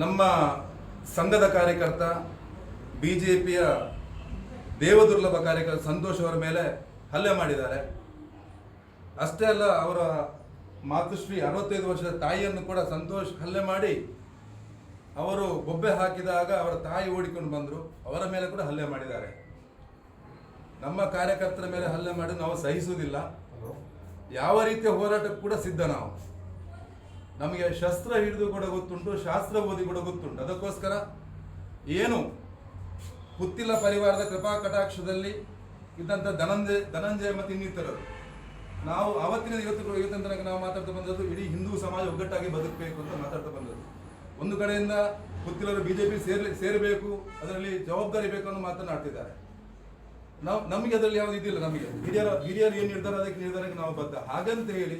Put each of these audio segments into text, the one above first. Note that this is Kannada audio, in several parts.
ನಮ್ಮ ಸಂಘದ ಕಾರ್ಯಕರ್ತ ಬಿ ಜೆ ಪಿಯ ದೇವದುರ್ಲಭ ಕಾರ್ಯಕರ್ತ ಸಂತೋಷ್ ಅವರ ಮೇಲೆ ಹಲ್ಲೆ ಮಾಡಿದ್ದಾರೆ. ಅಷ್ಟೇ ಅಲ್ಲ ಅವರ ಮಾತೃಶ್ರೀ ಅರವತ್ತೈದು ವರ್ಷದ ತಾಯಿಯನ್ನು ಕೂಡ ಸಂತೋಷ್ ಹಲ್ಲೆ ಮಾಡಿ ಅವರು ಬೊಬ್ಬೆ ಹಾಕಿದಾಗ ಅವರ ತಾಯಿ ಓಡಿಕೊಂಡು ಬಂದರು. ಅವರ ಮೇಲೆ ಕೂಡ ಹಲ್ಲೆ ಮಾಡಿದ್ದಾರೆ. ನಮ್ಮ ಕಾರ್ಯಕರ್ತರ ಮೇಲೆ ಹಲ್ಲೆ ಮಾಡಿ ನಾವು ಸಹಿಸುವುದಿಲ್ಲ. ಯಾವ ರೀತಿಯ ಹೋರಾಟಕ್ಕೆ ಕೂಡ ಸಿದ್ಧ ನಾವು. ನಮಗೆ ಶಸ್ತ್ರ ಹಿಡಿದು ಕೂಡ ಗೊತ್ತುಂಟು, ಶಾಸ್ತ್ರ ಓದಿ ಕೂಡ ಗೊತ್ತುಂಟು. ಅದಕ್ಕೋಸ್ಕರ ಏನು ಪುತ್ತಿಲ ಪರಿವಾರದ ಕೃಪಾ ಕಟಾಕ್ಷದಲ್ಲಿ ಇದ್ದಂಥ ಧನಂಜಯ ಧನಂಜಯ ಮತ್ತು ಇನ್ನಿತರರು. ನಾವು ಅವತ್ತಿನ ಇವತ್ತು ಇವತ್ತಿನ ತನಕ ನಾವು ಮಾತಾಡ್ತಾ ಬಂದದ್ದು ಇಡೀ ಹಿಂದೂ ಸಮಾಜ ಒಗ್ಗಟ್ಟಾಗಿ ಬದುಕಬೇಕು ಅಂತ ಮಾತಾಡ್ತಾ ಬಂದದ್ದು. ಒಂದು ಕಡೆಯಿಂದ ಪುತ್ತಿಲರು ಬಿಜೆಪಿ ಸೇರಿ ಸೇರಬೇಕು, ಅದರಲ್ಲಿ ಜವಾಬ್ದಾರಿ ಬೇಕು ಅನ್ನೋ ಮಾತನಾಡ್ತಿದ್ದಾರೆ ನಾವು ನಮಗೆ ಅದರಲ್ಲಿ ಯಾವ್ದು ಇದಿಲ್ಲ ನಮಗೆ. ಹಿರಿಯರ, ಹಿರಿಯರು ಏನು ನಿರ್ಧಾರ, ಅದಕ್ಕೆ ನಿರ್ಧಾರಕ್ಕೆ ನಾವು ಬದ್ಧ. ಹಾಗಂತ ಹೇಳಿ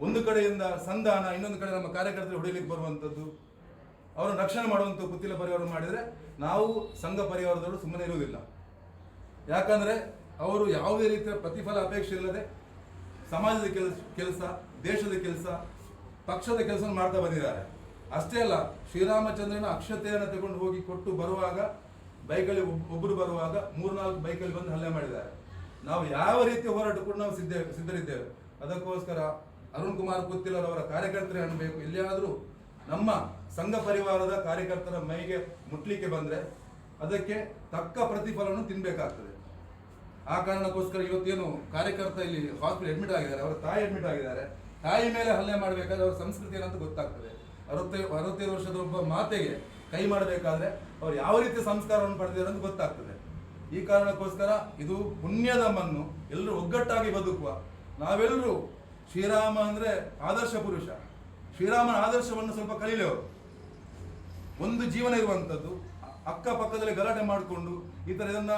ಒಂದು ಕಡೆಯಿಂದ ಸಂಧಾನ, ಇನ್ನೊಂದು ಕಡೆ ನಮ್ಮ ಕಾರ್ಯಕರ್ತರು ಹೊಡಿಲಿಕ್ಕೆ ಬರುವಂಥದ್ದು. ಅವರನ್ನು ರಕ್ಷಣೆ ಮಾಡುವಂಥ ಪುತ್ತಿಲ ಪರಿವಾರ ಮಾಡಿದರೆ ನಾವು ಸಂಘ ಪರಿವಾರದವರು ಸುಮ್ಮನೆ ಇರುವುದಿಲ್ಲ. ಯಾಕಂದರೆ ಅವರು ಯಾವುದೇ ರೀತಿಯ ಪ್ರತಿಫಲ ಅಪೇಕ್ಷೆ ಇಲ್ಲದೆ ಸಮಾಜದ ಕೆಲಸ ಕೆಲಸ, ದೇಶದ ಕೆಲಸ, ಪಕ್ಷದ ಕೆಲಸ ಮಾಡ್ತಾ ಬಂದಿದ್ದಾರೆ. ಅಷ್ಟೇ ಅಲ್ಲ, ಶ್ರೀರಾಮಚಂದ್ರನ ಅಕ್ಷತೆಯನ್ನು ತಗೊಂಡು ಹೋಗಿ ಕೊಟ್ಟು ಬರುವಾಗ, ಬೈಕಲ್ಲಿ ಒಬ್- ಒಬ್ಬರು ಬರುವಾಗ ಮೂರ್ನಾಲ್ಕು ಬೈಕಲ್ಲಿ ಬಂದು ಹಲ್ಲೆ ಮಾಡಿದ್ದಾರೆ. ನಾವು ಯಾವ ರೀತಿ ಹೋರಾಟ ಕೂಡ ನಾವು ಸಿದ್ಧ, ಸಿದ್ಧರಿದ್ದೇವೆ. ಅದಕ್ಕೋಸ್ಕರ ಅರುಣ್ ಕುಮಾರ್ ಅವರ ಕಾರ್ಯಕರ್ತರೇ ಅನ್ಬೇಕು ಎಲ್ಲಿಯಾದರೂ ನಮ್ಮ ಸಂಘ ಪರಿವಾರದ ಕಾರ್ಯಕರ್ತರ ಮೈಗೆ ಮುಟ್ಲಿಕ್ಕೆ ಬಂದ್ರೆ ಅದಕ್ಕೆ ತಕ್ಕ ಪ್ರತಿಫಲವನ್ನು ತಿನ್ನಬೇಕಾಗ್ತದೆ ಆ ಕಾರಣಕ್ಕೋಸ್ಕರ ಇವತ್ತೇನು ಕಾರ್ಯಕರ್ತ ಇಲ್ಲಿ ಹಾಸ್ಪಿಟಲ್ ಅಡ್ಮಿಟ್ ಆಗಿದ್ದಾರೆ, ಅವರ ತಾಯಿ ಅಡ್ಮಿಟ್ ಆಗಿದ್ದಾರೆ. ತಾಯಿ ಮೇಲೆ ಹಲ್ಲೆ ಮಾಡಬೇಕಾದ್ರೆ ಅವರ ಸಂಸ್ಕೃತಿ ಏನಂತ ಗೊತ್ತಾಗ್ತದೆ. ಅರವತ್ತೈ ಅರವತ್ತೈದು ವರ್ಷದ ಒಬ್ಬ ಮಾತೆಗೆ ಕೈ ಮಾಡಬೇಕಾದ್ರೆ ಅವ್ರು ಯಾವ ರೀತಿ ಸಂಸ್ಕಾರವನ್ನು ಪಡೆದಿದ್ದಾರೆ ಅಂತ ಗೊತ್ತಾಗ್ತದೆ. ಈ ಕಾರಣಕ್ಕೋಸ್ಕರ ಇದು ಪುಣ್ಯದ ಮಣ್ಣು. ಎಲ್ಲರೂ ಒಗ್ಗಟ್ಟಾಗಿ ಬದುಕುವ. ನಾವೆಲ್ಲರೂ ಶ್ರೀರಾಮ ಅಂದರೆ ಆದರ್ಶ ಪುರುಷ. ಶ್ರೀರಾಮನ ಆದರ್ಶವನ್ನು ಸ್ವಲ್ಪ ಕಲೀಲೇವರು ಒಂದು ಜೀವನ ಇರುವಂಥದ್ದು ಅಕ್ಕಪಕ್ಕದಲ್ಲಿ ಗಲಾಟೆ ಮಾಡಿಕೊಂಡು ಈ ಥರ ಇದನ್ನ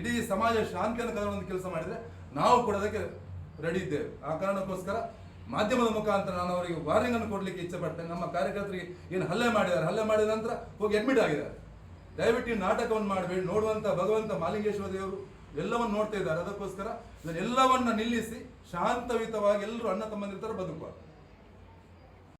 ಇಡೀ ಸಮಾಜ ಶಾಂತಿಯನ್ನು ಕದಡುವಂಥ ಕೆಲಸ ಮಾಡಿದರೆ ನಾವು ಕೂಡ ಅದಕ್ಕೆ ರೆಡಿ ಇದ್ದೇವೆ. ಆ ಕಾರಣಕ್ಕೋಸ್ಕರ ಮಾಧ್ಯಮದ ಮುಖಾಂತರ ನಾನು ಅವರಿಗೆ ವಾರ್ನಿಂಗ್ ಅನ್ನು ಕೊಡಲಿಕ್ಕೆ ಇಚ್ಛೆ ಪಡ್ತೇನೆ ನಮ್ಮ ಕಾರ್ಯಕರ್ತರಿಗೆ ಏನು ಹಲ್ಲೆ ಮಾಡಿದ್ದಾರೆ. ಹಲ್ಲೆ ಮಾಡಿದ ನಂತರ ಹೋಗಿ ಅಡ್ಮಿಟ್ ಆಗಿದ್ದಾರೆ. ದಯವಿಟ್ಟು ನಾಟಕವನ್ನು ಮಾಡಬೇಡಿ. ನೋಡುವಂಥ ಭಗವಂತ ಮಾಲಿಂಗೇಶ್ವರ ದೇವರು ಎಲ್ಲವನ್ನು ನೋಡ್ತಾ ಇದ್ದಾರೆ. ಅದಕ್ಕೋಸ್ಕರ ಎಲ್ಲವನ್ನ ನಿಲ್ಲಿಸಿ ಶಾಂತಯುತವಾಗಿ ಎಲ್ಲರೂ ಅಣ್ಣ ತಮ್ಮಂದಿರ್ತಾರೆ ಬದುಕುವ.